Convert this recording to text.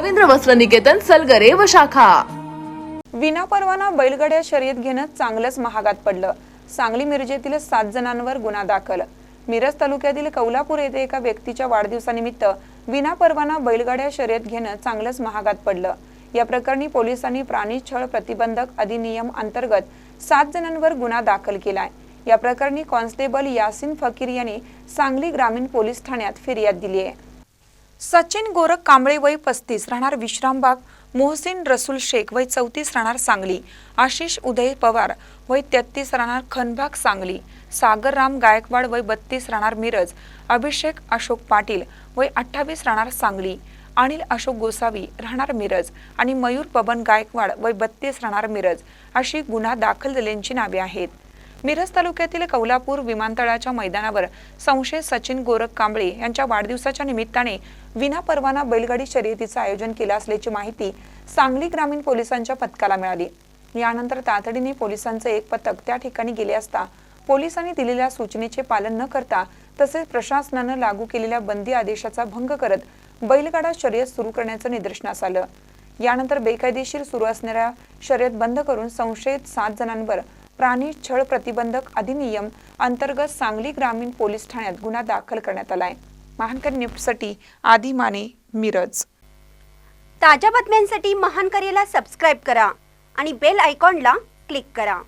रवींद्र वस्त्र निकेतन सलगरे व शाखा. विनापरवाना बैलगाड्या शर्यत घेणं चांगलंच महागात पडलं. सांगली मिरजेतील सात जणांवर गुन्हा दाखल. मिरज तालुक्यातील कौलापूर येथे एका व्यक्तीच्या वाढदिवसानिमित्त विनापरवाना बैलगाड्या शर्यत घेणं चांगलंच महागात पडलं. या प्रकरणी पोलिसांनी प्राणी छळ प्रतिबंधक अधिनियम अंतर्गत सात जणांवर गुन्हा दाखल केलाय. या प्रकरणी कॉन्स्टेबल यासिन फकीर यांनी सांगली ग्रामीण पोलीस ठाण्यात फिर्याद दिली आहे सचिन गोरख कांबळे वय पस्तीस राहणार विश्रामबाग मोहसिन रसूल शेख वय चौतीस राहणार सांगली. आशिष उदय पवार वय तेहतीस राहणार खनबाग सांगली. सागर राम गायकवाड वय बत्तीस राहणार मिरज. अभिषेक अशोक पाटील वय अठ्ठावीस राहणार सांगली. अनिल अशोक गोसावी राहणार मिरज. आणि मयूर पवन गायकवाड वय बत्तीस राहणार मिरज. अशी गुन्हा दाखल झालेल्यांची नावे आहेत. मिरज तालुक्यातील कौलापूर विमानतळाच्या मैदानावर संशयित सचिन गोरख कांबळे यांच्या वाढदिवसाच्या निमित्ताने विनापरवाना बैलगाडी शर्यतीचं आयोजन केलं असल्याची माहिती सांगली ग्रामीण पोलिसांच्या पथकाला मिळाली. यानंतर तातडीने पोलिसांचं एक पथक त्या ठिकाणी गेले असता पोलिसांनी दिलेल्या सूचनेचे पालन न करता तसेच प्रशासनानं लागू केलेल्या बंदी आदेशाचा भंग करत बैलगाडा शर्यत सुरू करण्याचं निदर्शनास आलं. यानंतर बेकायदेशीर सुरू असणाऱ्या शर्यत बंद करून संशयित सात जणांवर प्राणी छळ प्रतिबंधक अधिनियम अंतर्गत सांगली ग्रामीण पोलीस ठाण्यात गुन्हा दाखल करण्यात आलाय. महानकर न्यूजसाठी आदि माने मिरज. ताज्या बातम्यांसाठी महानकरेला सबस्क्राईब करा आणि बेल आयकॉनला क्लिक करा.